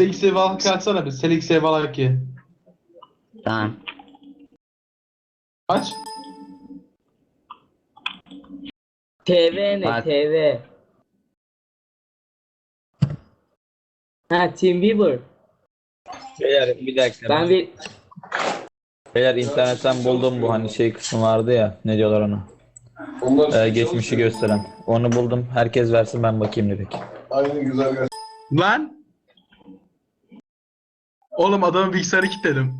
Selix Sevalak atsana bir. Selix Sevalak ki. Tamam. Kaç? TV ne? Bak. TV. Ha Tim Bieber. Beyler bir dakika. Ben bir Beyler internetten buldum bu hani şey kısmı vardı ya. Ne diyorlar ona? Onlar Ee, geçmişi gösteren. Onu buldum. Herkes versin ben bakayım direkt. Aynı güzel. Lan. Oğlum adamın bilgisayarı kilitledim.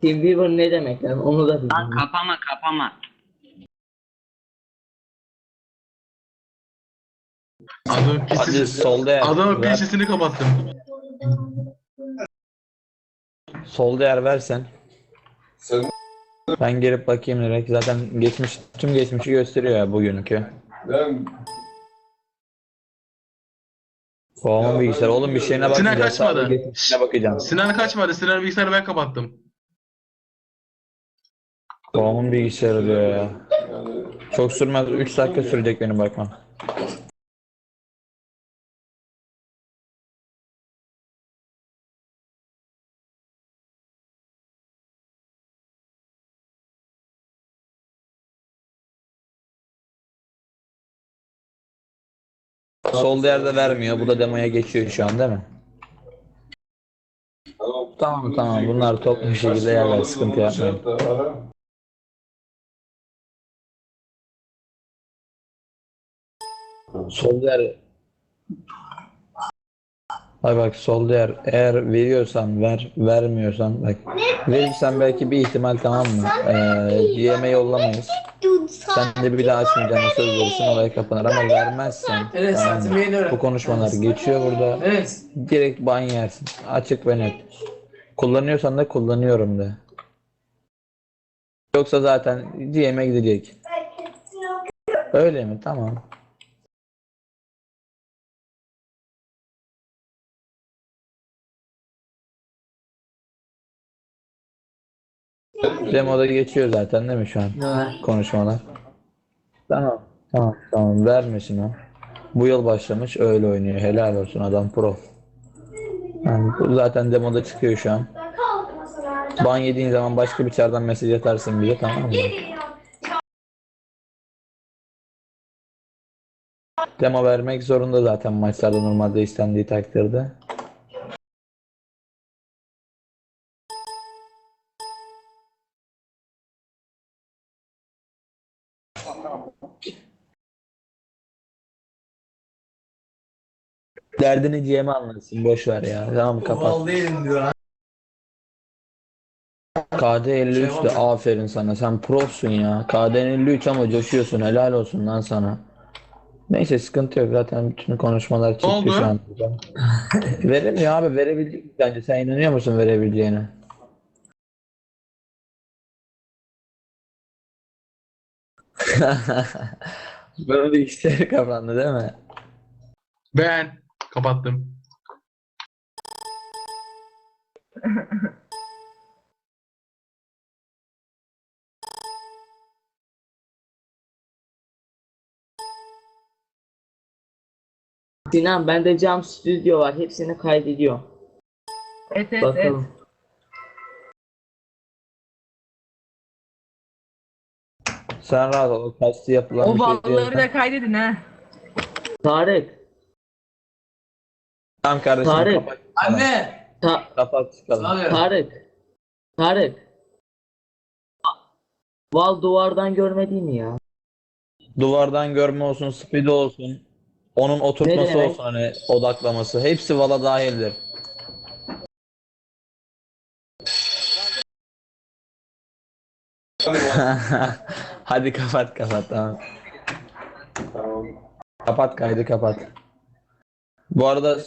Tim Bieber ne demek lan onu da Lan bilmiyorum. kapama kapama. Adamın Hadi PC'si, solda yer. adamın ver. PC'sini kapattım. Solda yer versen. Sen Ben gelip bakayım direkt. Zaten geçmiş tüm geçmişi gösteriyor ya bugünkü. ben Babamın bilgisayarı. Oğlum bir şeyine Sinan bakmayacağım. kaçmadı. Geçmişine bakacağım. Sinan kaçmadı. Sinan bilgisayarı ben kapattım. Babamın bilgisayarı diyor ya. yani Çok sürmez. 3 dakika sürecek benim bakmam. Solda yerde vermiyor. Bu da demoya geçiyor şu an değil mi? tamam. Tamam. Bunlar toplu bir şekilde yerler. Sıkıntı yapmayın. Solda yer Ay bak solda yer eğer veriyorsan ver vermiyorsan bak verirsen belki bir ihtimal tamam mı? Ee, DM'e yollamayız. Sen de bir daha açmayacağına söz verirsin olay kapanır. Ama vermezsen Evet, tamam mı? da öğren. bu konuşmalar geçiyor burada. Evet. direkt ban yersin. Açık ve net. Kullanıyorsan da kullanıyorum de. Yoksa zaten DM'e gidecek. Öyle mi? Tamam Demoda geçiyor zaten değil mi şu an konuşmalar? Tamam. Tamam tamam vermesin o. Bu yıl başlamış öyle oynuyor. Helal olsun adam pro. Yani bu zaten demoda çıkıyor şu an. Ban yediğin zaman başka bir çardan mesaj atarsın bize tamam mı? Demo vermek zorunda zaten maçlarda normalde istendiği takdirde. Derdini GM'e anlatsın boş ver ya. Tamam kapat. Değilim diyor. KD 53 de aferin sana. Sen profsun ya. KD 53 ama coşuyorsun. Helal olsun lan sana. Neyse sıkıntı yok. Zaten bütün konuşmalar çıktı oldu? şu an. Veremiyor abi. Verebilecek bence. Sen inanıyor musun verebileceğine? Böyle bir işleri kapandı değil mi? Ben kapattım. Sinan bende cam stüdyo var hepsini kaydediyor. Evet evet evet. Bakalım. Sen rahat ol. o Kastı yapılan O bir şey valları değil. da kaydedin ha. Tarık. Tamam kardeşim Tarık. kapat. Anne. Ta- Kapat çıkalım. Abi. Tarık. Tarık. Val duvardan görmedin mi ya? Duvardan görme olsun, speed olsun. Onun oturtması demek? olsun hani odaklaması. Hepsi Vala dahildir. Hadi kapat kapat tamam. Tamam. Kapat kaydı kapat. Bu arada